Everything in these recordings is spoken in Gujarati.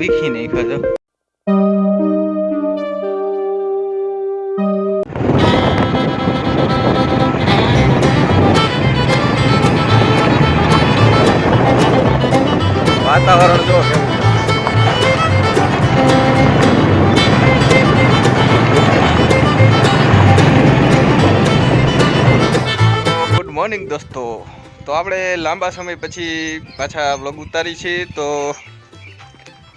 વીખી નાખ્યો છો વાતાવરણ જો કેવું મોર્નિંગ દોસ્તો. તો આપણે લાંબા સમય પછી પાછા વ્લોગ ઉતારી છીએ તો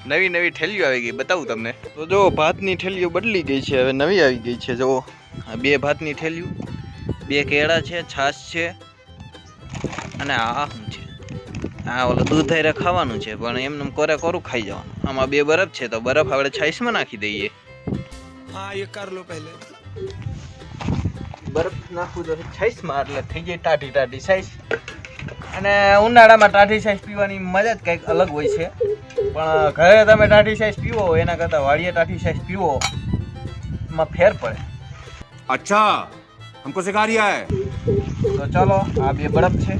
નવી નવી ઠેલીઓ આવી ગઈ બતાવું તમને. તો જો ભાતની ઠેલીઓ બદલી ગઈ છે હવે નવી આવી ગઈ છે જો. આ બે ભાતની ઠેલીઓ બે કેળા છે છાશ છે અને આ શું છે. આ ઓલું દૂધ ખાવાનું છે પણ એમને કોરે કોરું ખાઈ જવાનું. આમાં બે બરફ છે તો બરફ આપણે છાશમાં નાખી દઈએ. હા એ કર પહેલે. બરફ નાખવું તો છાશમાં એટલે થઈ જાય ટાટી ટાટી છાશ. અને ઉનાળામાં ટાઢી સાઈઝ પીવાની મજા જ કંઈક અલગ હોય છે. પણ ઘરે તમે ટાઢી સાઈઝ પીવો એના કરતાં વાડીએ ટાઢી સાઈઝ પીવો માં ફેર પડે. અચ્છા હમકો સિખા રહ્યા હે તો ચાલો આ બે બરફ છે.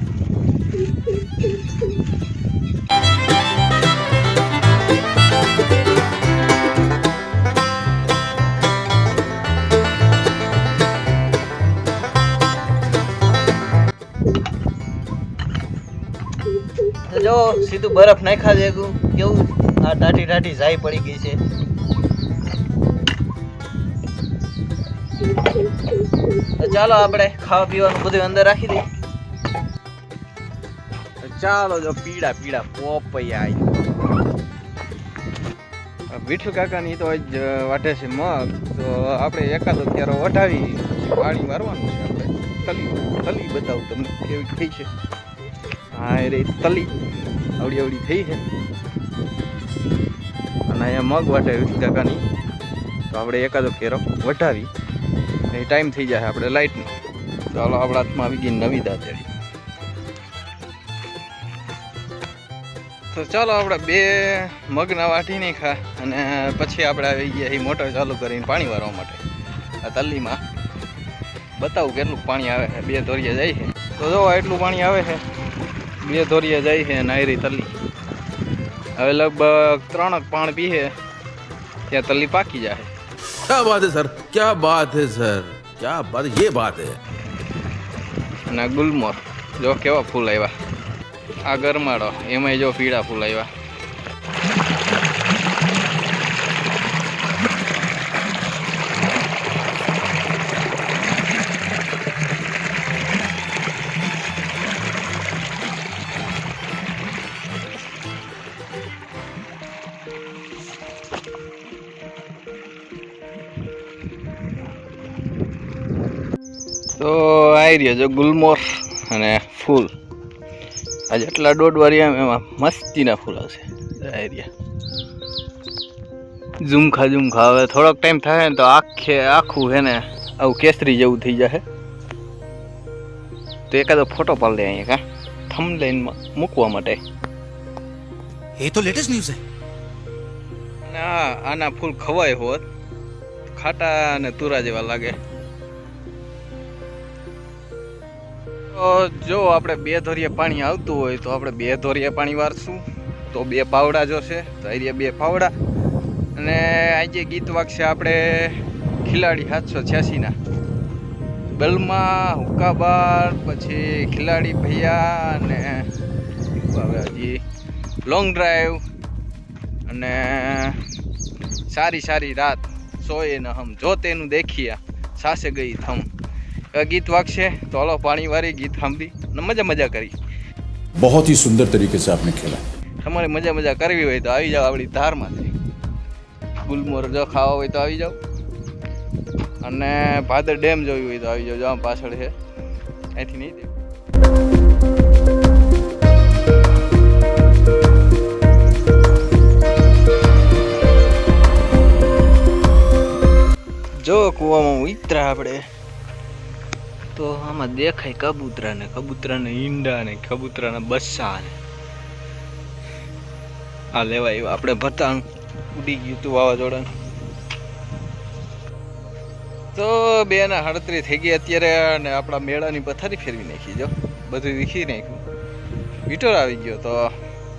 જો, સીધું બરફ નાખ્યા છે કેવું? આ ટાટી ટાટી જાય પડી ગઈ છે. ચાલો આપણે ખાવા પીવાનું બધું અંદર રાખી દઈએ. ચાલો જો પીડા પીડા પોપૈયા આવી વિઠ્ઠલ કાકાની તો જ વાટે છે મગ, તો આપણે એકાદો ક્યારો વઢાવી પાણી મારવાનું છે આપણે. તલી તલી બતાવું તમને કેવી થઈ છે. હા એ રે, તલી. આવડી આવડી થઈ છે. અને અહીંયા મગ વાટે વિઠ્ઠલ કાકાની. તો આપણે એકાદો ફેરો વઢાવી એ ટાઈમ થઈ જાય આપણે લાઇટનો ચાલો આપણા હાથમાં આવી ગઈ નવી દાંતેડી. તો ચાલો આપણે બે મગના વાટી નહીં ખા અને પછી આપણે આવી ગયા એ મોટર ચાલુ કરીને પાણી વારવા માટે. આ તલ્લીમાં બતાવું કેટલું પાણી આવે છે, બે દોરિયા જાય છે. તો જો એટલું પાણી આવે છે. બે ધોરીએ જાય છે નાયરી તલી હવે લગભગ ત્રણ પાણ પી છે ત્યાં તલી પાકી જાય ક્યાં બાત સર? ક્યાં વાત હે સર? ક્યાં વાત યે વાત હે. ના ગુલમોર જો કેવા ફૂલ આવ્યા. આ ગરમાડો એમાંય જો પીળા ફૂલ આવ્યા. તો આવી રહ્યો છે ગુલમોર અને ફૂલ. આ જેટલા દોઢ વારિયા એમાં મસ્તીના ફૂલ આવશે આવી રહ્યા. ઝુમખા ઝુમખા. હવે થોડોક ટાઈમ થાય ને તો આખે આખું હે ને આવું કેસરી જેવું થઈ જશે તો એકાદો ફોટો પાડ દે અહીંયા કાં? થમ લાઈનમાં મૂકવા માટે. એ તો લેટેસ્ટ ન્યૂઝ છે ના આના ફૂલ ખવાય હોત. ખાટા અને તુરા જેવા લાગે. જો આપણે બે ધોરિયા પાણી આવતું હોય તો આપણે બે ધોરિયા પાણી વારશું. તો બે પાવડા જોશે તો આ બે પાવડા અને આજે ગીત વાગશે આપણે ખિલાડી સાતસો છ્યાસીના. બલમાં હુકાબાર, પછી ખિલાડી ભૈયા અને લોંગ ડ્રાઈવ અને સારી સારી રાત. સોએ ન હમ, જો તેનું દેખ્યા, સાસે ગઈ થમ. ગીત વાગશે. તો હાલો પાણી વાળી ગીત સાંભળી અને મજા મજા કરી. બહુ હી સુંદર તરીકે સે આપને ખેલા તમારે મજા મજા કરવી હોય તો આવી જાઓ આપણી ધારમાંથી. ગુલમોર જો ખાવા હોય તો આવી જાઓ. અને ભાદર ડેમ જોવી હોય તો આવી જાઓ જો પાછળ છે. અહીંથી નહીં દેવું જો કૂવામાં ઉતરા આપણે. તો આમાં દેખાય કબૂતરા ને કબૂતરા ને ઈંડા ને કબૂતરા ને ને આ લેવાય આવ્યું આપણે ભતાણ ઉડી ગયું હતું વાવાઝોડાનું. તો બે ને હડતરી થઈ ગઈ અત્યારે અને આપણા મેળાની પથારી ફેરવી નાખી, જો. બધું વીખી નાખ્યું. વિટોર આવી ગયો તો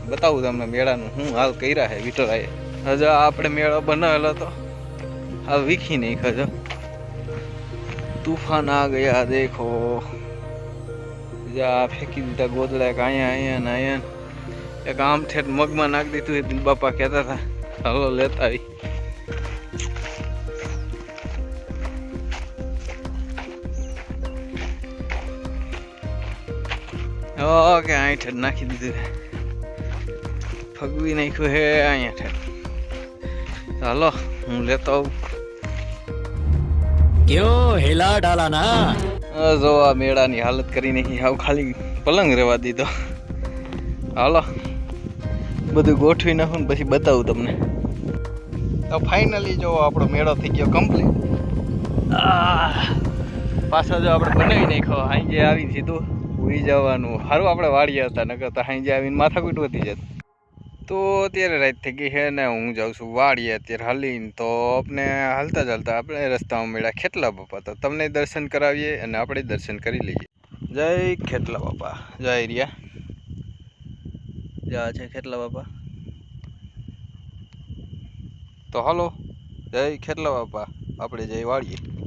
બતાવું તમને મેળાનું હું હાલ કર્યા છે વિટોરાએ હજુ આપણે મેળો બનાવેલો તો. આ વીખી નાખ્યો ખજો તૂફાન આ ગયા દેખો જા ફેંકી દીધા ગોદડા એક અહીંયા અહીંયા ને અહીંયા એક આમ ઠેઠ મગમાં નાખી દીધું એ દિલ બાપા કહેતા હતા હલો લેતા આવી ઓકે અહીં ઠેઠ નાખી દીધું ફગવી નાખ્યું હે અહીંયા ઠેઠ ચાલો હું લેતો આવું કયો હેલા ડાલાના? જો આ મેળાની હાલત કરી નહીં આવ ખાલી પલંગ રહેવા દીધો. હાલો બધું ગોઠવી નાખું ને પછી બતાવું તમને. તો ફાઇનલી જો આપણો મેળો થઈ ગયો કમ્પ્લીટ પાછા જો આપણે બનાવી નાખ્યો હાંજે આવી સીધું ઉઈ જવાનું. સારું આપણે વાળીયા હતા નકર તો હાંજે આવીને માથા કૂટ વધી જતું. તો અત્યારે રાત થઈ ગઈ છે ને હું જાઉં છું વાડીએ. અત્યારે હાલીને તો આપણે હાલતા ચાલતા આપણે રસ્તામાં મળ્યા ખેટલા બાપા. તો તમને દર્શન કરાવીએ અને આપણે દર્શન કરી લઈએ. જય ખેટલા બાપા. જય રિયા. જા છે ખેટલા બાપા. તો હાલો. જય ખેટલા બાપા. આપણે જય વાડીએ.